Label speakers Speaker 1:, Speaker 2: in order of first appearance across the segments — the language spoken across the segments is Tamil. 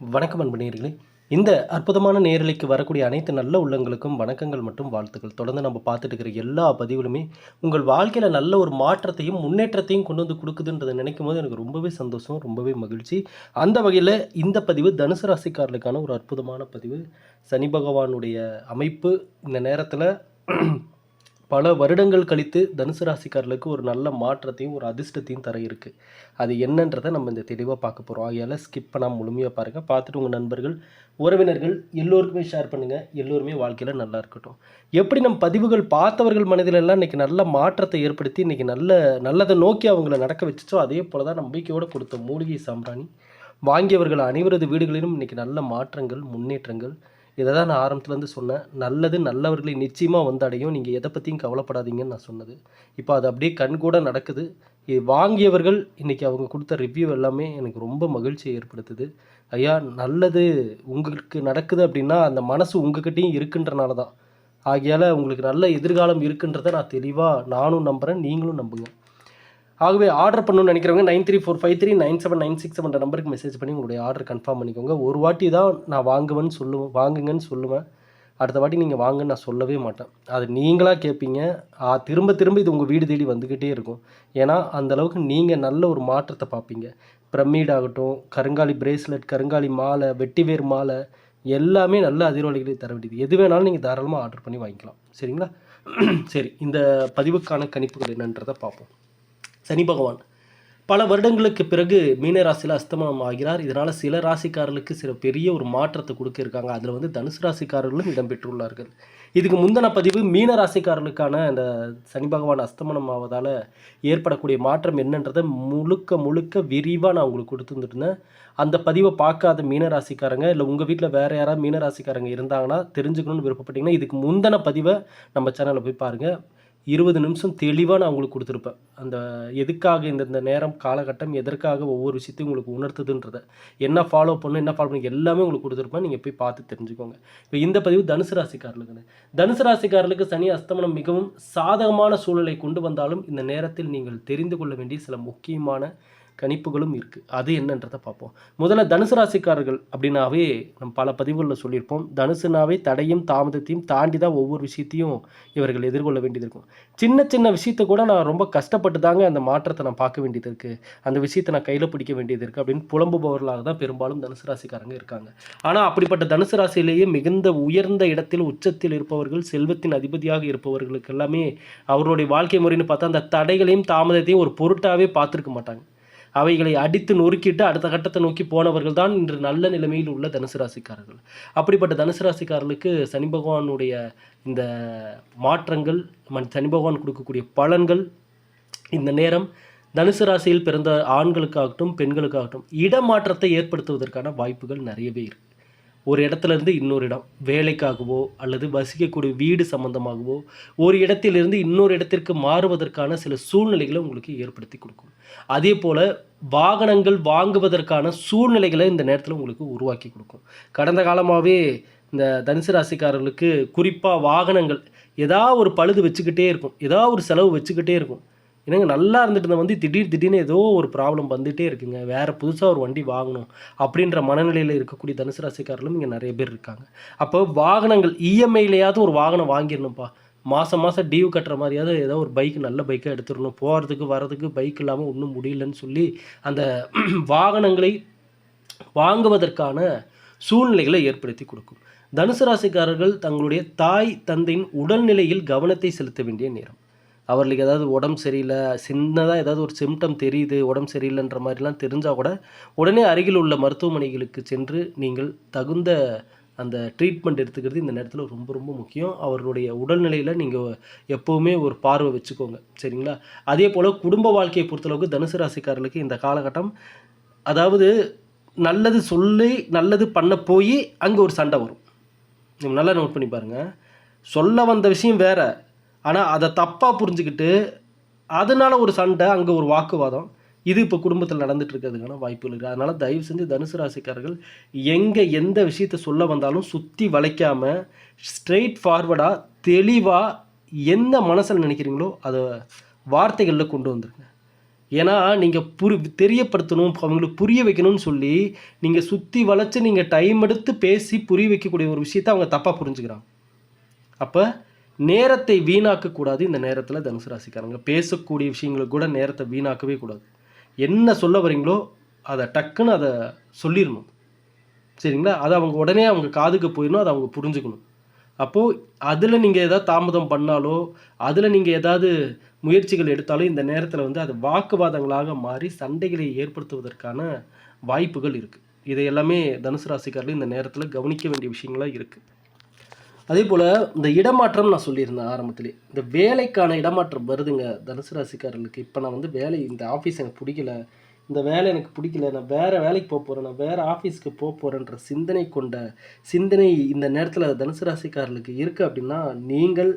Speaker 1: வணக்கம் அன்பனேர்களே இந்த அற்புதமான நேரலைக்கு வரக்கூடிய அனைத்து நல்ல உள்ளங்களுக்கும் வணக்கங்கள் மற்றும் வாழ்த்துக்கள். தொடர்ந்து நம்ம பார்த்துட்டு இருக்கிற எல்லா பதிவுகளுமே உங்கள் வாழ்க்கையில் நல்ல ஒரு மாற்றத்தையும் முன்னேற்றத்தையும் கொண்டு வந்து கொடுக்குதுன்றதை நினைக்கும் போது எனக்கு ரொம்பவே சந்தோஷம் ரொம்பவே மகிழ்ச்சி. அந்த வகையில் இந்த பதிவு தனுசு ராசிக்காரர்களுக்கான ஒரு அற்புதமான பதிவு. சனி பகவானுடைய அமைப்பு இந்த நேரத்தில் பல வருடங்கள் கழித்து தனுசு ராசிக்காரர்களுக்கு ஒரு நல்ல மாற்றத்தையும் ஒரு அதிர்ஷ்டத்தையும் தர இருக்குது அது என்னன்றதை நம்ம இந்த தெளிவாக பார்க்க போகிறோம் ஆகையால் ஸ்கிப் பண்ணாமல் முழுமையாக பாருங்கள் பார்த்துட்டு உங்கள் நண்பர்கள் உறவினர்கள் எல்லோருக்குமே ஷேர் பண்ணுங்கள் எல்லோருமே வாழ்க்கையில் நல்லா இருக்கட்டும். எப்படி நம் பதிவுகள் பார்த்தவர்கள் மனதிலெல்லாம் இன்றைக்கி நல்ல மாற்றத்தை ஏற்படுத்தி இன்றைக்கி நல்ல நல்லதை நோக்கி அவங்கள நடக்க வச்சுச்சோ அதே போல் தான் நம்பிக்கையோடு கொடுத்த மூலிகை சாம்பிராணி. வாங்கியவர்கள் அனைவரது வீடுகளிலும் இன்றைக்கி நல்ல மாற்றங்கள் முன்னேற்றங்கள் இதை தான் நான் ஆரம்பத்துலேருந்து சொன்னேன். நல்லது நல்லவர்களை நிச்சயமாக வந்து அடையும். நீங்கள் எதை பற்றியும் கவலைப்படாதீங்கன்னு நான் சொன்னது. இப்போ அது அப்படியே கண் கூட நடக்குது. இது வாங்கியவர்கள் இன்றைக்கி அவங்க கொடுத்த ரிவ்யூ எல்லாமே எனக்கு ரொம்ப மகிழ்ச்சியை ஏற்படுத்துது. ஐயா நல்லது உங்களுக்கு நடக்குது அப்படின்னா அந்த மனசு உங்ககிட்டையும் இருக்குன்றனால தான் ஆகையால் உங்களுக்கு நல்ல எதிர்காலம் இருக்குன்றதை நான் தெளிவாக நானும் நம்புகிறேன் நீங்களும் நம்புங்க. ஆகவே ஆர்டர் பண்ணணும்னு நினைக்கிறவங்க nine three four five three nine seven nine six seven நம்பருக்கு மெசேஜ் பண்ணி உங்களுடைய ஆர்டர் கன்ஃபார்ம் பண்ணிக்கோங்க. ஒரு வாட்டி தான் நான் வாங்குவேன்னு சொல்லுவேன் வாங்குங்கன்னு சொல்லுவேன். அடுத்த வாட்டி நீங்கள் வாங்கன்னு நான் சொல்லவே மாட்டேன். அது நீங்களாக கேட்பீங்க திரும்ப திரும்ப இது உங்கள் வீடு தேடி வந்துக்கிட்டே இருக்கும். ஏன்னா அந்த அளவுக்கு நீங்கள் நல்ல ஒரு மாற்றத்தை பார்ப்பீங்க பிரமிட் ஆகட்டும் கருங்காலி பிரேஸ்லெட் கருங்காலி மாலை வெட்டிவேர் மாலை எல்லாமே நல்ல அதிர்வலைகளை தர வேண்டியது. எது வேணாலும் நீங்கள் தாராளமாக ஆர்டர் பண்ணி வாங்கிக்கலாம். சரிங்களா? சரி இந்த பதிவுக்கான கணிப்புகள் என்னன்றதை பார்ப்போம் சனி பகவான். பல வருடங்களுக்கு பிறகு மீனராசியில் அஸ்தமனம் ஆகிறார். இதனால் சில ராசிக்காரர்களுக்கு சில பெரிய ஒரு மாற்றத்தை கொடுக்க இருக்காங்க அதில் வந்து தனுசு ராசிக்காரர்களும் இடம்பெற்றுள்ளார்கள் இதுக்கு முந்தின பதிவு மீன ராசிக்காரர்களுக்கான அந்த சனி பகவான் அஸ்தமனம் ஆவதால் ஏற்படக்கூடிய மாற்றம் என்னன்றதை முழுக்க முழுக்க விரிவாக நான் உங்களுக்கு கொடுத்துருந்துருந்தேன் அந்த பதிவை பார்க்காத மீன ராசிக்காரங்க இல்லை உங்கள் வீட்டில் வேறு யாராவது மீன ராசிக்காரங்க இருந்தாங்கன்னா தெரிஞ்சுக்கணும்னு விருப்பப்பட்டீங்கன்னா இதுக்கு முந்தின பதிவை நம்ம சேனலில் போய் பாருங்கள் இருபது நிமிஷம் தெளிவாக நான் உங்களுக்கு கொடுத்துருப்பேன். அந்த எதுக்காக இந்த இந்த நேரம் காலகட்டம் எதற்காக ஒவ்வொரு விஷயத்தையும் உங்களுக்கு உணர்த்துதுன்றத. என்ன ஃபாலோ பண்ணணும் என்ன ஃபாலோ பண்ணி எல்லாமே உங்களுக்கு கொடுத்துருப்பேன். நீங்கள் போய் பார்த்து தெரிஞ்சுக்கோங்க. இப்போ இந்த பதிவு தனுசு ராசிக்காரர்களுக்கு தனுசு ராசிக்காரர்களுக்கு சனி அஸ்தமனம் மிகவும் சாதகமான சூழலை கொண்டு வந்தாலும் இந்த நேரத்தில் நீங்கள் தெரிந்து கொள்ள வேண்டிய சில முக்கியமான கணிப்புகளும் இருக்குது அது என்னன்றதை பார்ப்போம். முதல்ல தனுசு ராசிக்காரர்கள் அப்படின்னாவே நம்ம பல பதிவுகளில் சொல்லியிருப்போம். தனுசுனாவே தடையும் தாமதத்தையும் தாண்டி தான் ஒவ்வொரு விஷயத்தையும் இவர்கள் எதிர்கொள்ள வேண்டியது இருக்கும். சின்ன சின்ன விஷயத்தை கூட நான் ரொம்ப கஷ்டப்பட்டு தாங்க அந்த மாற்றத்தை நான் பார்க்க வேண்டியது இருக்குது அந்த விஷயத்தை நான் கையில் பிடிக்க வேண்டியது இருக்குது அப்படின்னு புலம்புபவர்களாக தான் பெரும்பாலும் தனுசு ராசிக்காரங்க இருக்காங்க. ஆனால் அப்படிப்பட்ட தனுசு ராசியிலேயே மிகுந்த உயர்ந்த இடத்தில் உச்சத்தில் இருப்பவர்கள் செல்வத்தின் அதிபதியாக இருப்பவர்களுக்கு எல்லாமே அவருடைய வாழ்க்கை முறைன்னு பார்த்தா அந்த தடைகளையும் தாமதத்தையும் ஒரு பொருட்டாகவே பார்த்துருக்க மாட்டாங்க. அவைகளை அடித்து நொறுக்கிட்டு அடுத்த கட்டத்தை நோக்கி போனவர்கள் தான் இன்று நல்ல நிலைமையில் உள்ள தனுசு ராசிக்காரர்கள். அப்படிப்பட்ட தனுசு ராசிக்காரர்களுக்கு சனி பகவானுடைய இந்த மாற்றங்கள் சனி பகவான் கொடுக்கக்கூடிய பலன்கள் இந்த நேரம் தனுசு ராசியில் பிறந்த ஆண்களுக்காகட்டும் பெண்களுக்காகட்டும் இடமாற்றத்தை ஏற்படுத்துவதற்கான வாய்ப்புகள் நிறையவே இருக்குது ஒரு இடத்துல இருந்து இன்னொரு இடம் வேலைக்காகவோ அல்லது வசிக்கக்கூடிய வீடு சம்பந்தமாகவோ ஒரு இடத்திலிருந்து இன்னொரு இடத்திற்கு மாறுவதற்கான சில சூழ்நிலைகளை உங்களுக்கு ஏற்படுத்தி கொடுக்கும். அதே போல் வாகனங்கள் வாங்குவதற்கான சூழ்நிலைகளை இந்த நேரத்தில் உங்களுக்கு உருவாக்கி கொடுக்கும். கடந்த காலமாகவே இந்த தனுசு ராசிக்காரர்களுக்கு குறிப்பாக வாகனங்கள் ஏதாவது ஒரு பழுது வச்சுக்கிட்டே இருக்கும். ஏதாவது ஒரு செலவு வச்சுக்கிட்டே இருக்கும். என்னங்க நல்லா இருந்துட்டு இருந்த வந்து திடீர் திடீர்னு ஏதோ ஒரு ப்ராப்ளம் வந்துகிட்டே இருக்குங்க. வேறு புதுசாக ஒரு வண்டி வாங்கணும் அப்படின்ற மனநிலையில் இருக்கக்கூடிய தனுசு ராசிக்காரர்களும் இங்கே நிறைய பேர் இருக்காங்க. அப்போ வாகனங்கள் இஎம்ஐலையாவது ஒரு வாகனம் வாங்கிடணும்ப்பா. மாதம் மாதம் டியூ கட்டுற மாதிரியாவது ஏதோ ஒரு பைக் நல்ல பைக்காக எடுத்துடணும். போகிறதுக்கு வர்றதுக்கு பைக் இல்லாமல் ஒன்றும் முடியலன்னு சொல்லி அந்த வாகனங்களை வாங்குவதற்கான சூழ்நிலைகளை ஏற்படுத்தி கொடுக்கும். தனுசு ராசிக்காரர்கள் தங்களுடைய தாய் தந்தையின் உடல்நிலையில் கவனத்தை செலுத்த வேண்டிய நேரம். அவர்களுக்கு ஏதாவது உடம்பு சரியில்லை சின்னதாக ஏதாவது ஒரு சிம்டம் தெரியுது உடம்பு சரியில்லைன்ற மாதிரிலாம் தெரிஞ்சால் கூட உடனே அருகில் உள்ள மருத்துவமனைகளுக்கு சென்று நீங்கள் தகுந்த அந்த ட்ரீட்மெண்ட் எடுத்துக்கிறது இந்த நேரத்தில் ரொம்ப ரொம்ப முக்கியம். அவர்களுடைய உடல்நிலையில் நீங்கள் எப்போவுமே ஒரு பார்வை வச்சுக்கோங்க. சரிங்களா? அதே போல் குடும்ப வாழ்க்கையை பொறுத்தளவுக்கு தனுசு ராசிக்காரர்களுக்கு இந்த காலகட்டம் அதாவது நல்லது சொல்லி நல்லது பண்ண போய் அங்கே ஒரு சண்டை வரும். நீங்கள் நல்லா நோட் பண்ணி பாருங்கள் சொல்ல வந்த விஷயம் வேறு. ஆனால் அதை தப்பாக புரிஞ்சுக்கிட்டு அதனால ஒரு சண்டை அங்கே ஒரு வாக்குவாதம் இது இப்போ குடும்பத்தில் நடந்துட்டு இருக்கிறதுக்கான வாய்ப்புகள் இருக்குது அதனால் தயவு செஞ்சு தனுசு ராசிக்காரர்கள் எங்கே எந்த விஷயத்தை சொல்ல வந்தாலும் சுற்றி வளைக்காமல் ஸ்ட்ரெயிட் ஃபார்வர்டாக தெளிவாக என்ன மனசில் நினைக்கிறீங்களோ அதை வார்த்தைகளில் கொண்டு வந்துருங்க. ஏன்னா நீங்கள் புரி தெரியப்படுத்தணும் அவங்களுக்கு புரிய வைக்கணும்னு சொல்லி நீங்கள் சுற்றி வளைச்சு நீங்கள் டைம் எடுத்து பேசி புரிய வைக்கக்கூடிய ஒரு விஷயத்தை அவங்க தப்பாக புரிஞ்சுக்கிறாங்க. அப்போ நேரத்தை வீணாக்கக்கூடாது இந்த நேரத்தில் தனுசு ராசிக்காரங்க. பேசக்கூடிய விஷயங்களுக்கு கூட நேரத்தை வீணாக்கவே கூடாது. என்ன சொல்ல வரீங்களோ அதை டக்குன்னு அதை சொல்லிடணும் சரிங்களா? அது அவங்க உடனே அவங்க காதுக்கு போயிடணும் அதை அவங்க புரிஞ்சுக்கணும். அப்போது அதில் நீங்கள் எதாவது தாமதம் பண்ணாலோ அதில் நீங்கள் ஏதாவது முயற்சிகள் எடுத்தாலும் இந்த நேரத்தில் வந்து அது வாக்குவாதங்களாக மாறி சண்டைகளை ஏற்படுத்துவதற்கான வாய்ப்புகள் இருக்குது இதை எல்லாமே தனுசு ராசிக்காரர்கள் இந்த நேரத்தில் கவனிக்க வேண்டிய விஷயங்களாக இருக்குது அதே போல் இந்த இடமாற்றம் நான் சொல்லியிருந்தேன் ஆரம்பத்திலே. இந்த வேலைக்கான இடமாற்றம் வருதுங்க. தனுசு ராசிக்காரர்களுக்கு. இப்போ நான் வந்து வேலை இந்த ஆஃபீஸ் எனக்கு பிடிக்கல. இந்த வேலை எனக்கு பிடிக்கல. நான் வேறு வேலைக்கு போக போகிறேன் நான் வேறு ஆஃபீஸ்க்கு போக போகிறேன்ற சிந்தனை கொண்ட சிந்தனை இந்த நேரத்தில் தனுசு ராசிக்காரர்களுக்கு இருக்குது அப்படின்னா நீங்கள்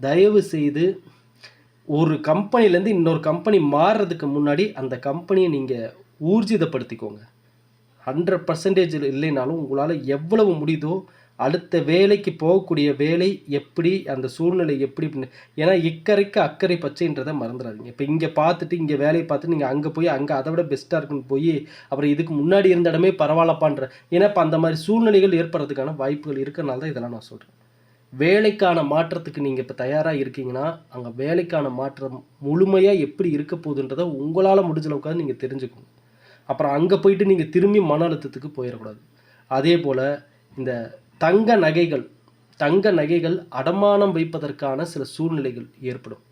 Speaker 1: தயவு செய்து ஒரு கம்பெனிலேருந்து இன்னொரு கம்பெனி மாறுறதுக்கு முன்னாடி அந்த கம்பெனியை நீங்கள் ஊர்ஜிதப்படுத்திக்கோங்க. ஹண்ட்ரட் பர்சன்டேஜ் இல்லைனாலும் உங்களால் எவ்வளவு முடியுதோ அடுத்த வேலைக்கு போகக்கூடிய வேலை எப்படி அந்த சூழ்நிலை எப்படி ஏன்னா இக்கரைக்கு அக்கறை பச்சைன்றதை மறந்துடாதீங்க இப்போ இங்கே பார்த்துட்டு இங்கே வேலையை பார்த்துட்டு நீங்கள் அங்கே போய் அங்கே அதை விட பெஸ்ட்டாக இருக்குன்னு போய் அப்புறம் இதுக்கு முன்னாடி இருந்த இடமே பரவாயில்லப்பான்ற. ஏன்னா இப்போ அந்த மாதிரி சூழ்நிலைகள் ஏற்படுறதுக்கான வாய்ப்புகள் இருக்கிறனால தான் இதெல்லாம் நான் சொல்கிறேன் வேலைக்கான மாற்றத்துக்கு நீங்கள் இப்போ தயாராக இருக்கீங்கன்னா அங்கே வேலைக்கான மாற்றம் முழுமையாக எப்படி இருக்க போகுதுன்றதை உங்களால் முடிஞ்ச அளவுக்காக நீங்கள் தெரிஞ்சுக்கணும். அப்புறம் அங்கே போயிட்டு நீங்கள் திரும்பி மன அழுத்தத்துக்கு போயிடக்கூடாது அதே போல் இந்த தங்க நகைகள் தங்க நகைகள் அடமானம் வைப்பதற்கான சில சூழ்நிலைகள் ஏற்படும்.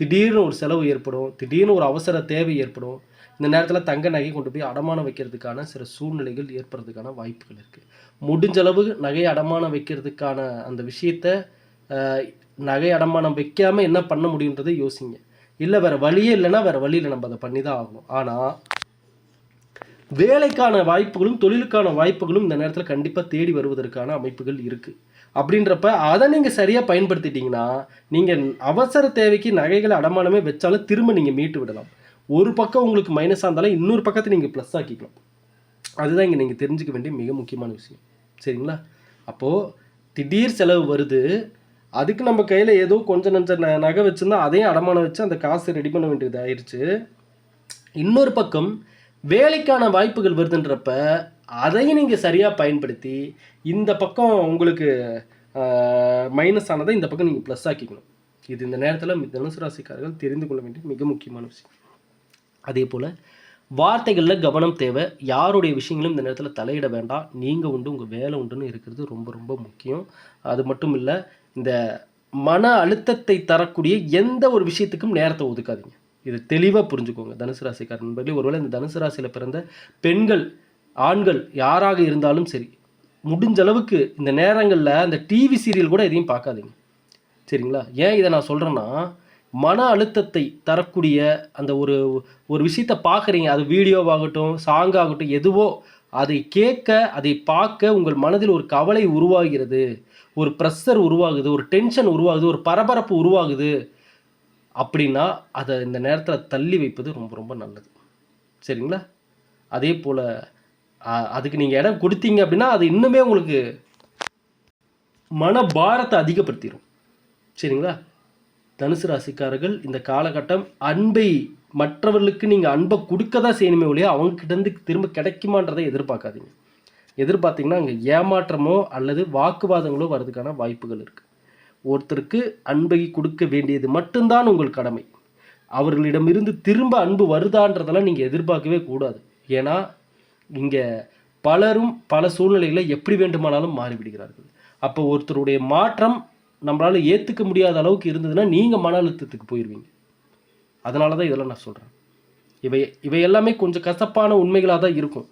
Speaker 1: திடீர்னு ஒரு செலவு ஏற்படும் திடீர்னு ஒரு அவசர தேவை ஏற்படும். இந்த நேரத்தில் தங்க நகை கொண்டு போய் அடமானம் வைக்கிறதுக்கான சில சூழ்நிலைகள் ஏற்படுறதுக்கான வாய்ப்புகள் இருக்குது முடிஞ்ச அளவு நகை அடமானம் வைக்கிறதுக்கான அந்த விஷயத்த நகை அடமானம் வைக்காமல் என்ன பண்ண முடியுன்றதை யோசிங்க. இல்லை வேறு வழியே இல்லைன்னா வேறு வழியில் நம்ம அதை பண்ணி தான் ஆகணும். ஆனால் வேலைக்கான வாய்ப்புகளும் தொழிலுக்கான வாய்ப்புகளும் இந்த நேரத்தில் கண்டிப்பாக தேடி வருவதற்கான அமைப்புகள் இருக்குது அப்படின்றப்ப அதை நீங்கள் சரியாக பயன்படுத்திட்டீங்கன்னா நீங்கள் அவசர தேவைக்கு நகைகளை அடமானமே வச்சாலும் திரும்ப நீங்கள் மீட்டு விடலாம். ஒரு பக்கம் உங்களுக்கு மைனஸாக இருந்தாலும் இன்னொரு பக்கத்தை நீங்கள் ப்ளஸ் ஆக்கிக்கலாம். அதுதான் இங்கே நீங்கள் தெரிஞ்சுக்க வேண்டிய மிக முக்கியமான விஷயம். சரிங்களா? அப்போது திடீர் செலவு வருது. அதுக்கு நம்ம கையில் ஏதோ கொஞ்சம் நஞ்ச ந நகை வச்சுருந்தா அதையும் அடமானம் வச்சு அந்த காசு ரெடி பண்ண வேண்டியது ஆயிடுச்சு இன்னொரு பக்கம் வேலைக்கான வாய்ப்புகள் வருதுன்றப்ப அதையும் நீங்கள் சரியாக பயன்படுத்தி இந்த பக்கம் உங்களுக்கு மைனஸ் ஆனதை இந்த பக்கம் நீங்கள் ப்ளஸ் ஆக்கிக்கணும். இது இந்த நேரத்தில் தனுசு ராசிக்காரர்கள் தெரிந்து கொள்ள வேண்டிய மிக முக்கியமான விஷயம். அதே போல் வார்த்தைகளில் கவனம் தேவை. யாருடைய விஷயங்களும் இந்த நேரத்தில் தலையிட வேண்டாம். நீங்கள் உண்டு உங்கள் வேலை உண்டுன்னு இருக்கிறது ரொம்ப ரொம்ப முக்கியம். அது மட்டும் இல்லை இந்த மன அழுத்தத்தை தரக்கூடிய எந்த ஒரு விஷயத்துக்கும் நேரத்தை ஒதுக்காதீங்க. இது தெளிவாக புரிஞ்சுக்கோங்க. தனுசு ராசிக்கார நண்பர்களே ஒருவேளை இந்த தனுசு ராசியில் பிறந்த பெண்கள் ஆண்கள் யாராக இருந்தாலும் சரி முடிஞ்ச அளவுக்கு இந்த நேரங்களில் அந்த டிவி சீரியல் கூட எதையும் பார்க்காதீங்க. சரிங்களா? ஏன் இதை நான் சொல்கிறேன்னா மன அழுத்தத்தை தரக்கூடிய அந்த ஒரு ஒரு விஷயத்தை பார்க்குறீங்க. அது வீடியோவாகட்டும் சாங் ஆகட்டும் எதுவோ அதை கேட்க அதை பார்க்க உங்கள் மனதில் ஒரு கவலை உருவாகிறது. ஒரு ப்ரெஷர் உருவாகுது ஒரு டென்ஷன் உருவாகுது ஒரு பரபரப்பு உருவாகுது. அப்படின்னா அதை இந்த நேரத்தில் தள்ளி வைப்பது ரொம்ப ரொம்ப நல்லது. சரிங்களா? அதே போல் அதுக்கு நீங்கள் இடம் கொடுத்தீங்க அப்படின்னா அது இன்னுமே உங்களுக்கு மன பாரத்தை அதிகப்படுத்திடும் சரிங்களா? தனுசு ராசிக்காரர்கள் இந்த காலகட்டம் அன்பை மற்றவர்களுக்கு நீங்கள் அன்பை கொடுக்க தான் செய்யணுமே ஒழிய அவங்கக்கிட்டேருந்து திரும்ப கிடைக்குமான்றதை எதிர்பார்க்காதீங்க. எதிர்பார்த்தீங்கன்னா அங்கே ஏமாற்றமோ அல்லது வாக்குவாதங்களோ வர்றதுக்கான வாய்ப்புகள் இருக்குது ஒருத்தருக்கு அன்பை கொடுக்க வேண்டியது மட்டும்தான் உங்கள் கடமை. அவர்களிடமிருந்து திரும்ப அன்பு வருதான்றதெல்லாம் நீங்கள் எதிர்பார்க்கவே கூடாது. ஏன்னா இங்கே பலரும் பல சூழ்நிலைகளில் எப்படி வேண்டுமானாலும் மாறிவிடுகிறார்கள். அப்போ ஒருத்தருடைய மாற்றம் நம்மளால் ஏற்றுக்க முடியாத அளவுக்கு இருந்ததுன்னா நீங்கள் மன அழுத்தத்துக்கு போயிடுவீங்க அதனால தான் இதெல்லாம் நான் சொல்கிறேன் இவை இவை எல்லாமே கொஞ்சம் கசப்பான உண்மைகளாக தான் இருக்கும்.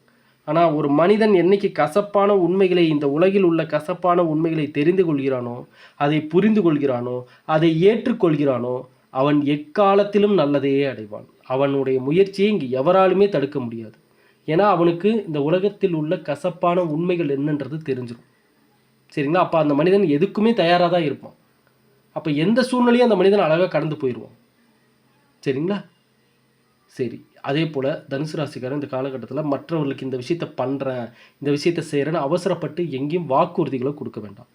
Speaker 1: ஆனால் ஒரு மனிதன் என்னைக்கு கசப்பான உண்மைகளை இந்த உலகில் உள்ள கசப்பான உண்மைகளை தெரிந்து கொள்கிறானோ அதை புரிந்து கொள்கிறானோ அதை ஏற்றுக்கொள்கிறானோ அவன் எக்காலத்திலும் நல்லதையே அடைவான். அவனுடைய முயற்சியை இங்கு எவராலுமே தடுக்க முடியாது. ஏன்னா அவனுக்கு இந்த உலகத்தில் உள்ள கசப்பான உண்மைகள் என்னன்றது தெரிஞ்சிடும் சரிங்களா? அப்போ அந்த மனிதன் எதுக்குமே தயாராக தான் இருப்பான். அப்போ எந்த சூழ்நிலையும் அந்த மனிதன் அழகாக கடந்து போயிடுவான் சரிங்களா? சரி அதே போல் தனுசு ராசிக்காரன் இந்த காலகட்டத்தில் மற்றவர்களுக்கு இந்த விஷயத்த பண்ணுறேன் இந்த விஷயத்த செய்கிறேன்னு அவசரப்பட்டு எங்கேயும் வாக்குறுதிகளை கொடுக்க வேண்டாம்.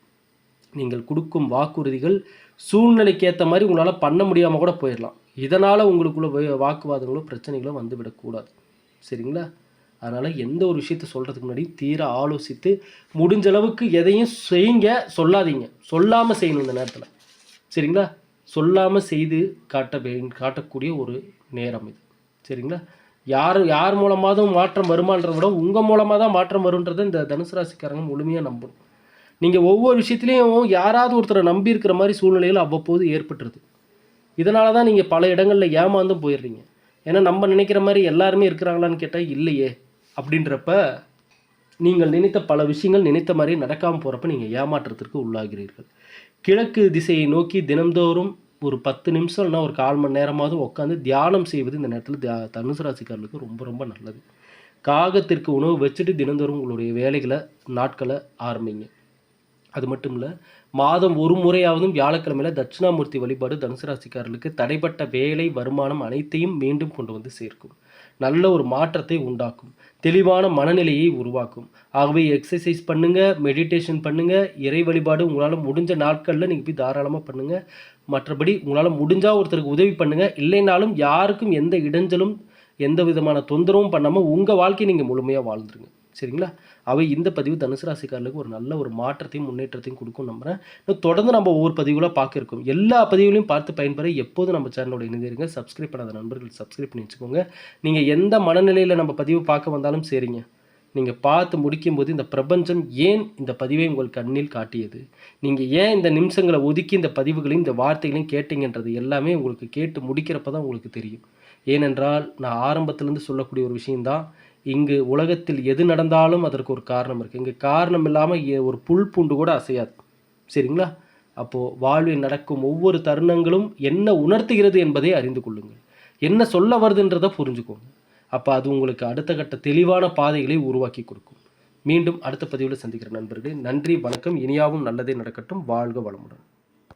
Speaker 1: நீங்கள் கொடுக்கும் வாக்குறுதிகள் சூழ்நிலைக்கு ஏற்ற மாதிரி உங்களால் பண்ண முடியாமல் கூட போயிடலாம் இதனால் உங்களுக்குள்ள வாக்குவாதங்களோ பிரச்சனைகளோ வந்து விடக்கூடாது சரிங்களா? அதனால் எந்த ஒரு விஷயத்த சொல்கிறதுக்கு முன்னாடி தீர ஆலோசித்து முடிஞ்ச அளவுக்கு எதையும் செய்யுங்க சொல்லாதீங்க. சொல்லாமல் செய்யணும் இந்த நேரத்தில். சரிங்களா? சொல்லாமல் செய்து காட்ட காட்டக்கூடிய ஒரு நேரம் இது. சரிங்களா? யார் யார் மூலமாகவும் மாற்றம் வருமானதை விட உங்கள் மூலமாக தான் மாற்றம் வருன்றதை இந்த தனுசு ராசிக்காரங்க முழுமையாக நம்பணும். நீங்கள் ஒவ்வொரு விஷயத்துலையும் யாராவது ஒருத்தரை நம்பி இருக்கிற மாதிரி சூழ்நிலைகள் அவ்வப்போது ஏற்பட்டுருது. இதனால தான் நீங்கள் பல இடங்களில் ஏமாந்தும் போயிடுறீங்க. ஏன்னா நம்ம நினைக்கிற மாதிரி எல்லாருமே இருக்கிறாங்களான்னு கேட்டால் இல்லையே. அப்படின்றப்ப நீங்கள் நினைத்த பல விஷயங்கள் நினைத்த மாதிரி நடக்காமல் போகிறப்ப நீங்கள் ஏமாற்றத்திற்கு உள்ளாகிறீர்கள். கிழக்கு திசையை நோக்கி தினம்தோறும் ஒரு பத்து நிமிஷம் இல்லைனா ஒரு கால் மணி நேரமாவது உட்காந்து தியானம் செய்வது இந்த நேரத்தில் தியா தனுசு ராசிக்காரர்களுக்கு ரொம்ப ரொம்ப நல்லது. காகத்திற்கு உணவு வச்சுட்டு தினந்தோறும் உங்களுடைய வேலைகளை நாட்களை ஆரம்பிங்க. அது மட்டும் இல்லை மாதம் ஒரு முறையாவதும் வியாழக்கிழமையில் தட்சிணாமூர்த்தி வழிபாடு தனுசு ராசிக்காரர்களுக்கு தடைப்பட்ட வேலை வருமானம் அனைத்தையும் மீண்டும் கொண்டு வந்து சேர்க்கும். நல்ல ஒரு மாற்றத்தை உண்டாக்கும். தெளிவான மனநிலையை உருவாக்கும். ஆகவே எக்ஸசைஸ் பண்ணுங்கள் மெடிடேஷன் பண்ணுங்கள் இறை வழிபாடு உங்களால் முடிஞ்ச நாட்களில் நீங்கள் போய் தாராளமாக பண்ணுங்கள் மற்றபடி உங்களால் முடிஞ்சால் ஒருத்தருக்கு உதவி பண்ணுங்கள் இல்லைனாலும் யாருக்கும் எந்த இடைஞ்சலும் எந்த விதமான தொந்தரவும் பண்ணாமல் உங்கள் வாழ்க்கையை நீங்கள் முழுமையாக வாழ்ந்துருங்க. சரிங்களா? அவை இந்த பதிவு தனுசு ராசிக்காரர்களுக்கு ஒரு நல்ல ஒரு மாற்றத்தையும் முன்னேற்றத்தையும் கொடுக்கும் நம்புறேன். இன்னும் தொடர்ந்து நம்ம ஒவ்வொரு பதிவுகளாக பார்க்க இருக்கோம் எல்லா பதிவுகளையும் பார்த்து பயன்பெற எப்போதும் நம்ம சேனலோட இணைந்திருங்க. சப்ஸ்கிரைப் பண்ணாத நண்பர்கள் சப்ஸ்கிரைப் பண்ணி வச்சுக்கோங்க. நீங்கள் எந்த மனநிலையில் நம்ம பதிவு பார்க்க வந்தாலும் சரிங்க. நீங்கள் பார்த்து முடிக்கும்போது இந்த பிரபஞ்சம் ஏன் இந்த பதிவை உங்கள் கண்ணில் காட்டியது? நீங்கள் ஏன் இந்த நிமிஷங்களை ஒதுக்கி இந்த பதிவுகளையும் இந்த வார்த்தைகளையும் கேட்டீங்கன்றது எல்லாமே உங்களுக்கு கேட்டு முடிக்கிறப்ப தான் உங்களுக்கு தெரியும். ஏனென்றால் நான் ஆரம்பத்திலேருந்து சொல்லக்கூடிய ஒரு விஷயந்தான் இங்கு உலகத்தில் எது நடந்தாலும் அதற்கு ஒரு காரணம் இருக்குது இங்கே காரணம் இல்லாமல் ஒரு புல் பூண்டு கூட அசையாது. சரிங்களா? அப்போது வாழ்வில் நடக்கும் ஒவ்வொரு தருணங்களும் என்ன உணர்த்துகிறது என்பதை அறிந்து கொள்ளுங்கள். என்ன சொல்ல வருதுன்றதை புரிஞ்சுக்கோங்க. அப்போ அது உங்களுக்கு அடுத்த கட்ட தெளிவான பாதைகளை உருவாக்கி கொடுக்கும். மீண்டும் அடுத்த பதிவில் சந்திக்கிற நண்பர்களே நன்றி வணக்கம். இனியாவும் நல்லதே நடக்கட்டும். வாழ்க வளமுடன்.